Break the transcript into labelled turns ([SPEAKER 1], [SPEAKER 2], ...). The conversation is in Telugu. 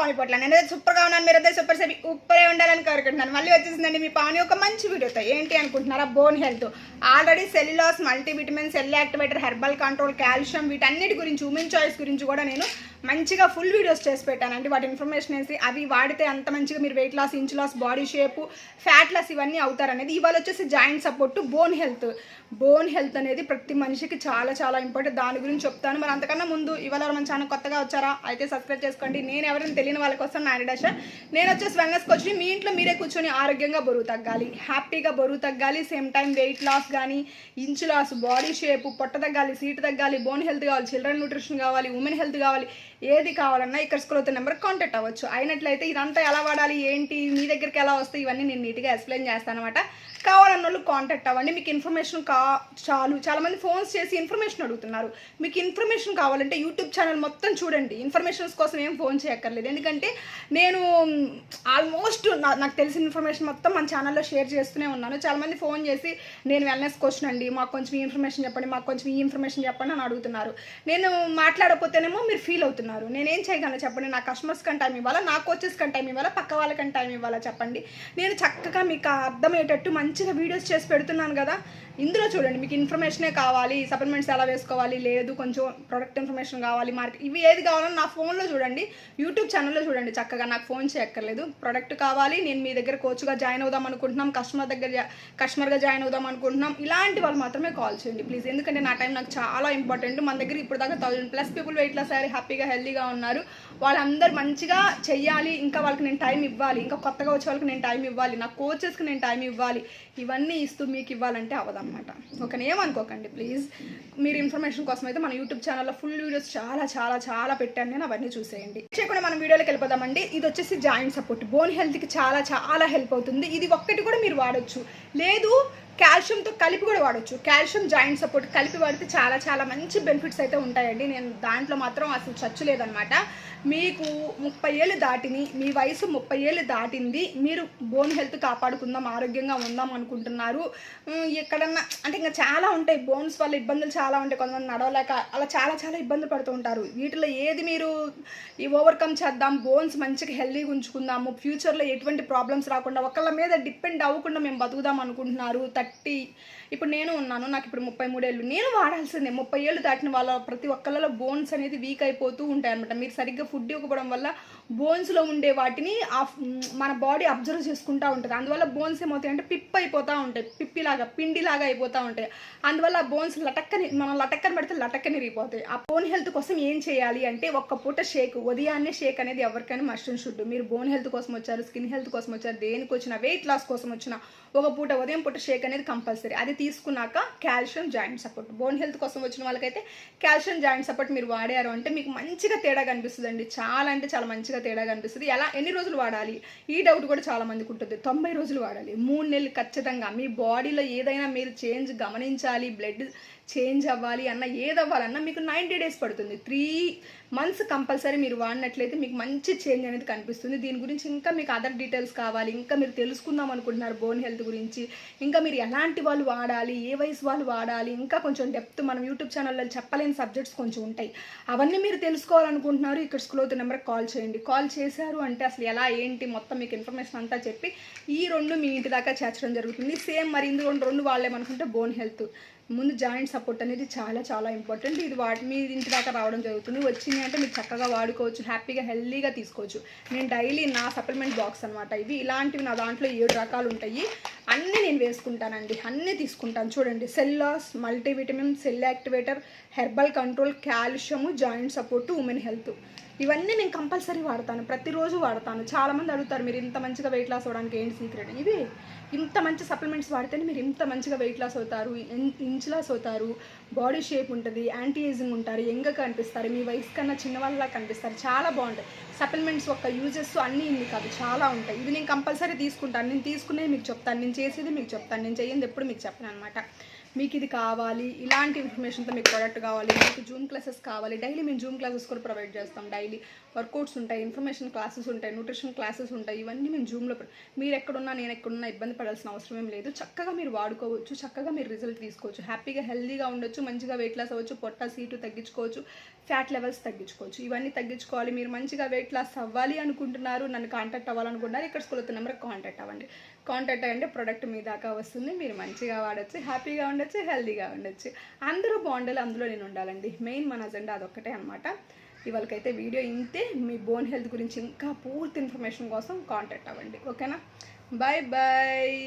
[SPEAKER 1] పావని పొట్ల నేను సూపర్గా ఉన్నాను. మీరు అయితే సూపర్ సేపు ఉప్పరే ఉండాలని కోరుకుంటున్నాను. మళ్ళీ వచ్చేసిందండి మీ పావని ఒక మంచి వీడియోతో. ఏంటి అనుకుంటున్నారా? Bone health. Already Cell-U-Loss multivitamin cell activator herbal control calcium వీటన్నిటి గురించి ఉమెన్ చాయిస్ గురించి కూడా నేను మంచిగా ఫుల్ వీడియోస్ చేసి పెట్టానండి. వాటి ఇన్ఫర్మేషన్ వేసి అవి వాడితే అంత మంచిగా మీరు weight loss inch loss body shape fat loss ఇవన్నీ అవుతారనేది ఇవాళ వచ్చేసి joint support bone health. Bone health అనేది ప్రతి మనిషికి చాలా చాలా ఇంపార్టెంట్. దాని గురించి చెప్తాను. మరి అంతకన్నా ముందు ఇవాళ మన ఛానల్ కొత్తగా వచ్చారా? అయితే సబ్స్క్రైబ్ చేసుకోండి. నేను ఎవరైనా తెలియదు తెలియని వాళ్ళ కోసం నా నేను వచ్చేసి వెంగస్ మీ ఇంట్లో మీరే కూర్చొని ఆరోగ్యంగా బరువు తగ్గాలి. హ్యాపీగా బరువు తగ్గాలి. సేమ్ టైం వెయిట్ లాస్ కానీ ఇంచు లాస్ బాడీ షేప్ పొట్ట తగ్గాలి సీట్ తగ్గాలి బోన్ హెల్త్ కావాలి చిల్డ్రన్ న్యూట్రిషన్ కావాలి ఉమెన్ హెల్త్ కావాలి ఏది కావాలన్నా ఇక్కడ స్కూల్ అవుతున్న నెంబర్ కాంటాక్ట్ అవ్వచ్చు. అయినట్లయితే ఇదంతా ఎలా వాడాలి ఏంటి మీ దగ్గరికి ఎలా వస్తాయి ఇవన్నీ నేను నీట్గా ఎక్స్ప్లెయిన్ చేస్తాను అనమాట కావాలన్న వాళ్ళు కాంటాక్ట్ అవ్వండి. మీకు ఇన్ఫర్మేషన్ కా చాలు. చాలామంది ఫోన్స్ చేసి ఇన్ఫర్మేషన్ అడుగుతున్నారు. మీకు ఇన్ఫర్మేషన్ కావాలంటే యూట్యూబ్ ఛానల్ మొత్తం చూడండి. ఇన్ఫర్మేషన్స్ కోసం ఏం ఫోన్ చేయక్కర్లేదు. ఎందుకంటే ఎందుకంటే నేను ఆల్మోస్ట్ నాకు తెలిసిన ఇన్ఫర్మేషన్ మొత్తం మన ఛానల్లో షేర్ చేస్తూనే ఉన్నాను. చాలామంది ఫోన్ చేసి నేను వెల్నెస్ క్వశ్చన్ అండి మాకు కొంచెం ఈ ఇన్ఫర్మేషన్ చెప్పండి మాకు కొంచెం ఈ ఇన్ఫర్మేషన్ చెప్పండి అని అడుగుతున్నారు. నేను మాట్లాడకపోతేనేమో మీరు ఫీల్ అవుతున్నారు. నేనేం చేయగలను చెప్పండి? నా కస్టమర్స్ కంటే టైం ఇవ్వాలా? నా కోచెస్ కంటే టైం ఇవ్వాలా? పక్క వాళ్ళకంటే టైం ఇవ్వాలా చెప్పండి? నేను చక్కగా మీకు అర్థమయ్యేటట్టు మంచిగా వీడియోస్ చేసి పెడుతున్నాను కదా. ఇందులో చూడండి మీకు ఇన్ఫర్మేషనే కావాలి సప్లిమెంట్స్ ఎలా వేసుకోవాలి లేదు కొంచెం ప్రొడక్ట్ ఇన్ఫర్మేషన్ కావాలి మార్కెట్ ఇవి ఏది కావాలో నా ఫోన్లో చూడండి యూట్యూబ్ ఛానల్లో చూడండి చక్కగా. నాకు ఫోన్ చేయక్కర్లేదు. ప్రొడక్ట్ కావాలి నేను మీ దగ్గర కోచ్గా జాయిన్ అవుదాం అనుకుంటున్నాం కస్టమర్ దగ్గర కస్టమర్గా జాయిన్ అవుదాం అనుకుంటున్నాం ఇలాంటి వాళ్ళు మాత్రమే కాల్ చేయండి ప్లీజ్ ఎందుకంటే నా టైం నాకు చాలా ఇంపార్టెంట్ మన దగ్గర ఇప్పుడు దాకా thousand plus people weight loss అయ్యారు హ్యాపీగా హెల్దీగా ఉన్నారు. వాళ్ళందరూ మంచిగా చెయ్యాలి ఇంకా వాళ్ళకి నేను టైం ఇవ్వాలి ఇంకా కొత్తగా వచ్చే వాళ్ళకి నేను టైం ఇవ్వాలి నా కోచెస్కి నేను టైం ఇవ్వాలి ఇవన్నీ ఇస్తూ మీకు ఇవ్వాలంటే అనమాట. ఓకే ఏమనుకోకండి ప్లీజ్ మీరు ఇన్ఫర్మేషన్ కోసం అయితే మన యూట్యూబ్ ఛానల్లో ఫుల్ వీడియోస్ చాలా చాలా చాలా పెట్టాను. నేను అవన్నీ చూసేయండి. చేయకుండా మనం వీడియోలోకి వెళ్ళిపోదామండి. ఇది వచ్చేసి జాయింట్ సపోర్ట్ బోన్ హెల్త్కి చాలా చాలా హెల్ప్ అవుతుంది. ఇది ఒక్కటి కూడా మీరు వాడచ్చు. లేదు కాల్షియంతో కలిపి కూడా వాడచ్చు. కాల్షియం జాయింట్ సపోర్ట్ కలిపి వాడితే చాలా చాలా మంచి బెనిఫిట్స్ అయితే ఉంటాయండి. నేను దాంట్లో మాత్రం అసలు చచ్చు లేదనమాట మీకు ముప్పై ఏళ్ళు దాటిని మీ వయసు ముప్పై ఏళ్ళు దాటింది మీరు బోన్ హెల్త్ కాపాడుకుందాం ఆరోగ్యంగా ఉందాం అనుకుంటున్నారు. ఎక్కడన్నా అంటే ఇంకా చాలా ఉంటాయి. బోన్స్ వల్ల ఇబ్బందులు చాలా ఉంటాయి కొంతమంది నడవలేక అలా చాలా చాలా ఇబ్బందులు పడుతూ ఉంటారు. వీటిలో ఏది మీరు ఈ ఓవర్కమ్ చేద్దాం బోన్స్ మంచిగా హెల్దీగా ఉంచుకుందాము ఫ్యూచర్లో ఎటువంటి ప్రాబ్లమ్స్ రాకుండా ఒకళ్ళ మీద డిపెండ్ అవ్వకుండా మేము బతుకుదాం అనుకుంటున్నారు. థర్టీ ఇప్పుడు నేను ఉన్నాను నాకు ఇప్పుడు ముప్పై మూడేళ్ళు. నేను వాడాల్సిందే. ముప్పై ఏళ్ళు దాటిన వాళ్ళ ప్రతి ఒక్కళ్ళలో బోన్స్ అనేది వీక్ అయిపోతూ ఉంటాయి అనమాట మీరు సరిగ్గా ఫుడ్ ఇవ్వకపోవడం వల్ల బోన్స్లో ఉండే వాటిని ఆ మన బాడీ అబ్జర్వ్ చేసుకుంటూ ఉంటుంది. అందువల్ల బోన్స్ ఏమవుతాయి అంటే పిప్ అయిపోతూ ఉంటాయి. పిప్పిలాగా పిండిలాగా అయిపోతూ ఉంటాయి. అందువల్ల ఆ బోన్స్ లటక్కని మనం లటక్కని పెడితే లటక్కని విరిగిపోతాయి. ఆ బోన్ హెల్త్ కోసం ఏం చేయాలి అంటే ఒక్క పూట షేక్ ఉదయాన్నే షేక్ అనేది ఎవరికైనా మస్ట్ షుడ్ మీరు బోన్ హెల్త్ కోసం వచ్చారు స్కిన్ హెల్త్ కోసం వచ్చారు దేనికి వచ్చినా వెయిట్ లాస్ కోసం వచ్చినా ఒక పూట ఉదయం పూట షేక్ అనేది కంపల్సరీ అది తీసుకున్నాక calcium joint support bone health కోసం వచ్చిన వాళ్ళకైతే కాల్షియం జాయింట్ సపోర్ట్ మీరు వాడారు అంటే మీకు మంచిగా తేడా కనిపిస్తుంది చాలా అంటే చాలా మంచిగా తేడా కనిపిస్తుంది. ఎలా? ఎన్ని రోజులు వాడాలి? ఈ డౌట్ కూడా చాలా మందికి ఉంటుంది. తొంభై రోజులు వాడాలి. మూడు నెలలు ఖచ్చితంగా మీ బాడీలో ఏదైనా మీరు చేంజ్ గమనించాలి. బ్లడ్ చేంజ్ అవ్వాలి అన్న ఏది అవ్వాలన్నా మీకు నైంటీ డేస్ పడుతుంది. త్రీ మంత్స్ కంపల్సరీ మీరు వాడినట్లయితే మీకు మంచి చేంజ్ అనేది కనిపిస్తుంది. దీని గురించి ఇంకా మీకు అదర్ డీటెయిల్స్ కావాలి ఇంకా మీరు తెలుసుకుందాం అనుకుంటున్నారు బోన్ హెల్త్ గురించి. ఇంకా మీరు ఎలాంటి వాళ్ళు వాడాలి ఏ వయసు వాళ్ళు వాడాలి ఇంకా కొంచెం డెప్త్ మనం యూట్యూబ్ ఛానల్లో చెప్పలేని సబ్జెక్ట్స్ కొంచెం ఉంటాయి. అవన్నీ మీరు తెలుసుకోవాలనుకుంటున్నారు ఇక్కడ స్కూల్ అవుతున్న నెంబర్కి కాల్ చేయండి. కాల్ చేశారు అంటే అసలు ఎలా ఏంటి మొత్తం మీకు ఇన్ఫర్మేషన్ అంతా చెప్పి ఈ రెండు మీ ఇంటి దాకా చేర్చడం జరుగుతుంది. సేమ్ మరి ఇందులో రెండు వాళ్ళేమనుకుంటే బోన్ హెల్త్ ముందు జాయింట్ సపోర్ట్ అనేది చాలా చాలా ఇంపార్టెంట్ ఇది వాటి మీ ఇంటి దాకా రావడం జరుగుతుంది. వచ్చింది అంటే మీరు చక్కగా వాడుకోవచ్చు హ్యాపీగా హెల్దీగా తీసుకోవచ్చు. నేను డైలీ నా సప్లిమెంట్ బాక్స్ అనమాట ఇవి. ఇలాంటివి నా దాంట్లో ఏడు రకాలు ఉంటాయి. అన్నీ నేను వేసుకుంటానండి. అన్నీ తీసుకుంటాను. చూడండి. Cell-U-Loss multivitamin cell activator herbal control calcium joint support women health. ఇవన్నీ నేను కంపల్సరీ వాడతాను. ప్రతిరోజు వాడతాను. చాలామంది అడుగుతారు మీరు ఇంత మంచిగా వెయిట్ లాస్ అవ్వడానికి ఏంటి సీక్రెట్ ఇవి ఇంత మంచి సప్లిమెంట్స్ వాడితేనే మీరు ఇంత మంచిగా వెయిట్ లాస్ అవుతారు ఇంచ్ లాస్ అవుతారు బాడీ షేప్ ఉంటుంది యాంటీ ఏజింగ్ ఉంటారు యంగ్గా కనిపిస్తారు మీ వయసు కన్నా చిన్నవాళ్ళలా కనిపిస్తారు చాలా బాగుంటాయి. సప్లిమెంట్స్ యొక్క యూజెస్ అన్నీ ఇన్ని కాదు చాలా ఉంటాయి. ఇది నేను కంపల్సరీ తీసుకుంటాను నేను తీసుకునేది మీకు చెప్తాను నేను చేసేది మీకు చెప్తాను నేను చేయండి ఎప్పుడు మీకు చెప్పను అనమాట మీకు ఇది కావాలి ఇలాంటి ఇన్ఫర్మేషన్తో మీకు ప్రోడక్ట్ కావాలి మీకు జూమ్ క్లాసెస్ కావాలి డైలీ మేము జూమ్ క్లాసెస్ కూడా ప్రొవైడ్ చేస్తాం డైలీ వర్కౌట్స్ ఉంటాయి ఇన్ఫర్మేషన్ క్లాసెస్ ఉంటాయి న్యూట్రిషన్ క్లాసెస్ ఉంటాయి ఇవన్నీ మేము జూమ్లో మీరు ఎక్కడున్నా నేను ఎక్కడున్నా ఇబ్బంది పడాల్సిన అవసరం ఏం లేదు. చక్కగా మీరు వాడుకోవచ్చు చక్కగా మీరు రిజల్ట్ తీసుకోవచ్చు. హ్యాపీగా హెల్దీగా ఉండొచ్చు మంచిగా వెయిట్ లాస్ అవ్వచ్చు పొట్ట సీటు తగ్గించుకోవచ్చు ఫ్యాట్ లెవెల్స్ తగ్గించుకోవచ్చు. ఇవన్నీ తగ్గించుకోవాలి మీరు మంచిగా వెయిట్ లాస్ అవ్వాలి అనుకుంటున్నారు నన్ను కాంటాక్ట్ అవ్వాలనుకుంటున్నారు ఇక్కడ స్కూల్ నెంబర్ కాంటాక్ట్ అవ్వండి. కాంటాక్ట్ అయ్యండి ప్రోడక్ట్ మీ దాకా వస్తుంది మీరు మంచిగా వాడచ్చు. హ్యాపీగా ఉండొచ్చు హెల్దీగా ఉండొచ్చు. అందరూ బాగుండాలి అందులో నేను ఉండాలండి. మెయిన్ మన అజెండా అదొక్కటే అనమాట ఇవాళకైతే వీడియో ఇంతే. మీ బోన్ హెల్త్ గురించి ఇంకా పూర్తి ఇన్ఫర్మేషన్ కోసం కాంటాక్ట్ అవ్వండి. ఓకేనా? Bye bye